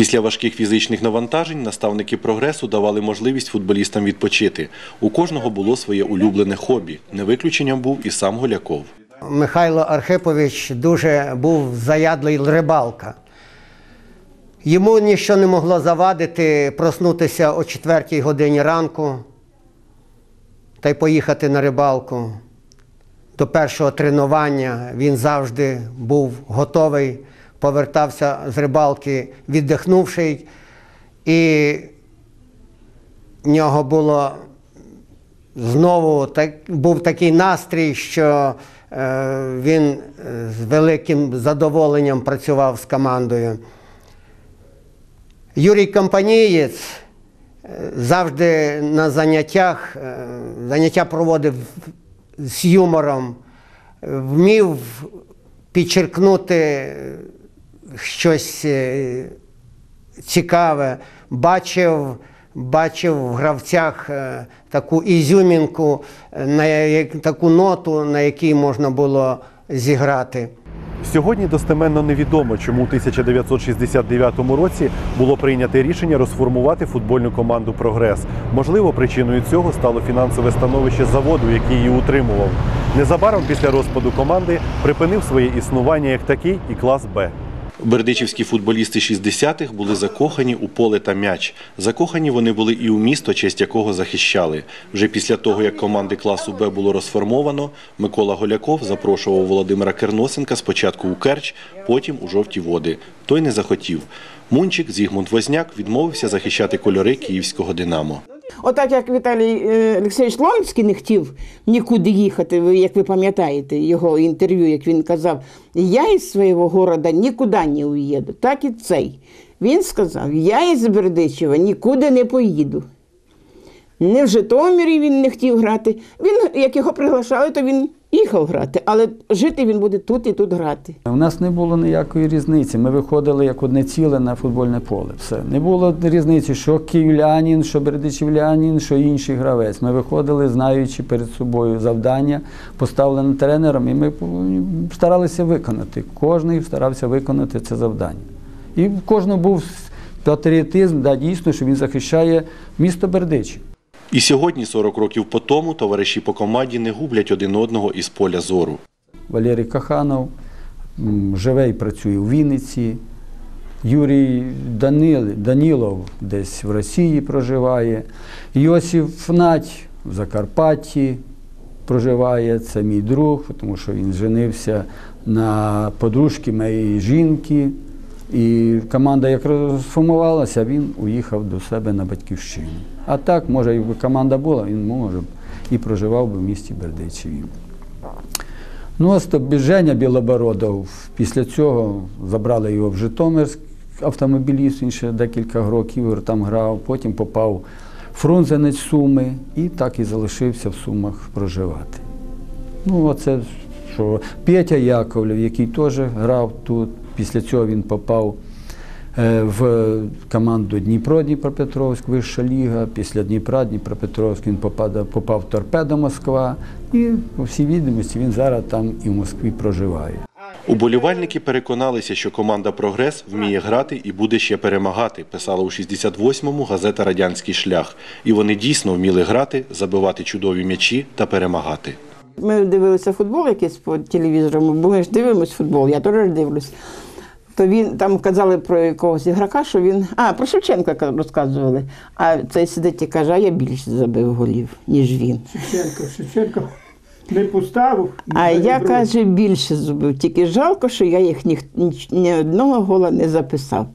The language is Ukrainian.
Після важких фізичних навантажень наставники прогресу давали можливість футболістам відпочити. У кожного було своє улюблене хобі. Не виключенням був і сам Голяков. Михайло Архипович дуже був заядлий рибалка. Йому нічого не могло завадити проснутися о 4 годині ранку та й поїхати на рибалку. До першого тренування він завжди був готовий, повертався з рибалки віддихнувший, і в нього було знову так, був такий настрій, що е, він е, з великим задоволенням працював з командою. Юрій Компанієць е, завжди на заняттях, е, заняття проводив з юмором, вмів підчеркнути щось е, цікаве, бачив, бачив в гравцях е, таку ізюмінку, е, на таку ноту, на якій можна було зіграти. Сьогодні достеменно невідомо, чому у 1969 році було прийнято рішення розформувати футбольну команду Прогрес. Можливо, причиною цього стало фінансове становище заводу, який її утримував. Незабаром після розпаду команди припинив своє існування як такий і клас Б. Бердичівські футболісти 60-х були закохані у поле та м'яч. Закохані вони були і у місто, честь якого захищали. Вже після того, як команди класу Б було розформовано, Микола Голяков запрошував Володимира Керносенка спочатку у Керч, потім у жовті води. Той не захотів. Мунчик Зігмунд Возняк відмовився захищати кольори київського Динамо. Отак як Віталій е, Олексійович Лонський не хотів нікуди їхати, як ви пам'ятаєте його інтерв'ю, як він казав, я із свого города нікуди не уїду. Так і цей. Він сказав, я із Бердичева нікуди не поїду. Не в Житомирі він не хотів грати. Він, як його приглашали, то він їхав грати, але жити він буде тут і тут грати. У нас не було ніякої різниці. Ми виходили як одне ціле на футбольне поле. Все. Не було різниці, що київлянин, що бердичівлянин, що інший гравець. Ми виходили, знаючи перед собою завдання, поставлене тренером, і ми старалися виконати. Кожний старався виконати це завдання. І в кожного був патріотизм, да, дійсно, що він захищає місто Бердичів. І сьогодні, 40 років по тому, товариші по команді не гублять один одного із поля зору. Валерій Каханов живе і працює у Вінниці. Юрій Данил, Данілов десь в Росії проживає. Йосиф Нать в Закарпатті проживає. Це мій друг, тому що він женився на подружки моєї жінки. І команда як розформувалася, він уїхав до себе на батьківщину. А так, може, якби команда була, він може б і проживав би в місті Бердичеві. Ну, ось Женя Білобородов. Після цього забрали його в Житомирськ автомобіліст, він ще декілька років там грав, потім попав Фрунзенець Суми і так і залишився в Сумах проживати. Ну, оце що Петя Яковлев, який теж грав тут. Після цього він попав е, в команду Дніпро Дніпропетровськ, вища ліга. Після Дніпра Дніпропетровськ він попадав, попав в торпедо Москва. І по всій відомості він зараз там і в Москві проживає. Уболівальники переконалися, що команда Прогрес вміє грати і буде ще перемагати, писала у 68-му газета Радянський шлях. І вони дійсно вміли грати, забивати чудові м'ячі та перемагати. Ми дивилися футбол якийсь по телевізору, ми ж дивимось футбол, я теж дивлюсь. То він там казали про якогось ігрока, що він. А, про Шевченка розказували. А цей сидить і каже, а я більше забив голів, ніж він. Шевченко, Шевченко не поставив. А не я каже, більше забив. Тільки жалко, що я їх ні, ні одного гола не записав.